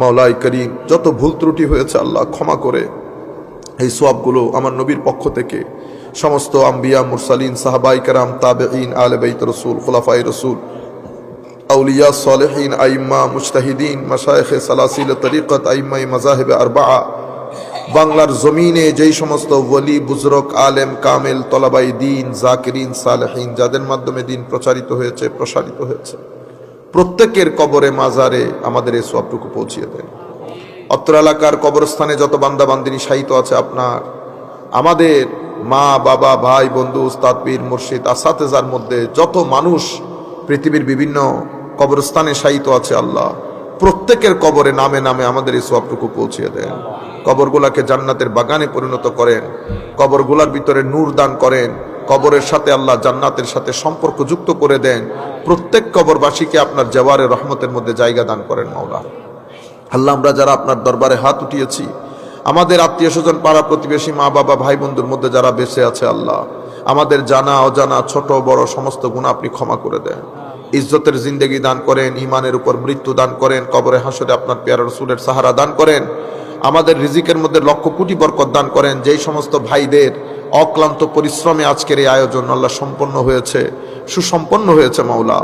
মাওলাই করিম, যত ভুল ত্রুটি হয়েছে আল্লাহ ক্ষমা করে। এই সোয়াবগুলো আমার নবীর পক্ষ থেকে সমস্ত আম্বিয়া, মুরসালিন, সাহাবাই কারাম তাবেইন আলে বাইত রসুল খোলাফাই রসুল, আউলিয়া সালেহিন, আইম্মা মুস্তাহিদিন মাশায়েখে সালাসিল তরিকত আইম্মাই মাজাহেব আরবা বাংলার জমিনে যেই সমস্ত ওলি বুজরক, আলেম, কামেল, তলাবাই, দিন, জাকিরিন, সালেহীন, যাদের মাধ্যমে দিন প্রচারিত হয়েছে, প্রসারিত হয়েছে। প্রত্যেকের কবরে মাজারে আমাদের এই সবটুকু পৌঁছিয়ে দেন। অত্র এলাকার কবরস্থানে যত বান্দা বান্দিনী সাহিত্য আছে আপনার, আমাদের মা, বাবা, ভাই, বন্ধু, উস্তাদ, পীর, মুর্শিদ আসাতেজার মধ্যে যত মানুষ পৃথিবীর বিভিন্ন কবরস্থানে সাহিত্য আছে আল্লাহ, প্রত্যেকের কবরে নামে নামে আমাদের এই সবটুকু পৌঁছিয়ে দেন। কবরগুলাকে জান্নাতের বাগানে পরিণত করেন, কবরগুলার ভিতরে নূর দান করেন কবরের সাথে আল্লাহ জান্নাতের সাথে সম্পর্ক যুক্ত করে দেন। প্রত্যেক কবরবাসীকে আপনার জওয়ারে রহমতের মধ্যে জায়গা দান করেন মাওলা। আল্লাহ, আমরা যারা আপনার দরবারে হাত উঠিয়েছি, আমাদের আত্মীয় স্বজন পাড়া প্রতিবেশী, মা, বাবা, ভাই, বন্ধুর মধ্যে যারা বেঁচে আছে আল্লাহ, আমাদের জানা, অজানা, ছোট, বড়, সমস্ত গুণ আপনি ক্ষমা করে দেন। ইজ্জতের জিন্দেগি দান করেন ইমানের উপর মৃত্যু দান করেন, কবরে হাসরে আপনার পেয়ার রসুলের সাহারা দান করেন। আমাদের রিজিকের মধ্যে লক্ষ কোটি বরকত দান করেন। যেই সমস্ত ভাইদের অক্লান্ত পরিশ্রমে আজকের এই আয়োজন আল্লাহ সম্পন্ন হয়েছে, সুসম্পন্ন হয়েছে মাওলা।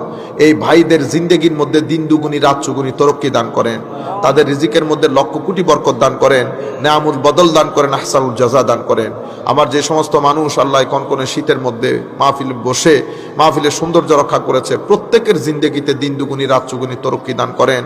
এই ভাইদের জিন্দেগির মধ্যে দিন দুগুনি রাত চুগুনি তরক্কি দান করেন। তাদের রিজিকের মধ্যে লক্ষ কোটি বরকত দান করেন। নেয়ামুল বদল দান করেন, আহসানুল জাজা দান করেন। আমার যে সমস্ত মানুষ আল্লাহ কনকনে শীতের মধ্যে মাহফিল বসে, মাহফিলের সৌন্দর্য রক্ষা করেছে, প্রত্যেকের জিন্দেগিতে দিন দুগুনি রাত চুগুনি তরক্কি দান করেন।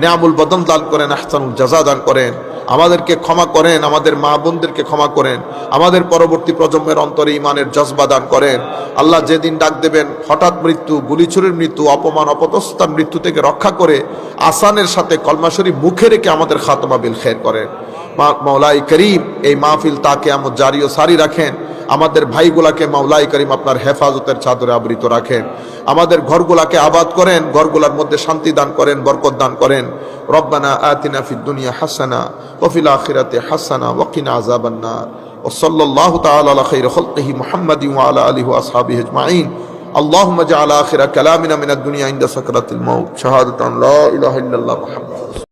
নেয়ামুল বদল দান করেন, আহসানুল জাজা দান করেন। আমাদেরকে ক্ষমা করেন, আমাদের মা বোনদেরকে ক্ষমা করেন, আমাদের পরবর্তী প্রজন্মের অন্তরে ইমানের জজবা দান করেন। আল্লাহ যেদিন ডাক দেবেন, হঠাৎ মৃত্যু গুলিছুরির মৃত্যু, অপমান অপদস্থার মৃত্যু থেকে রক্ষা করে আসানের সাথে কলমাশরী মুখে রেখে আমাদের খাতমা বিল খের করেন। মা- মৌলাই করিম এই মাহফিল তাকে আমার জারি ও সারি রাখেন। আমাদের ভাইগুলাকে মাওলাই করিম আপনার হেফাজতের চাদরে আবৃত রাখেন আমাদের ঘরগুলাকে আবাদ করেন ঘরগুলার মধ্যে শান্তি দান করেন বরকত দান করেন রব্বানা আতিনা ফিদ দুনিয়া হাসানা ওফিল আখিরাতে হাসানা ওয়াকিনা আযাবান নার وصلى الله تعالى على خير خلقه محمد وعلى اله واصحابه اجمعين اللهم اجعل اخر كلامنا من الدنيا عند سكرة الموت شهادة أن لا اله الا الله محمد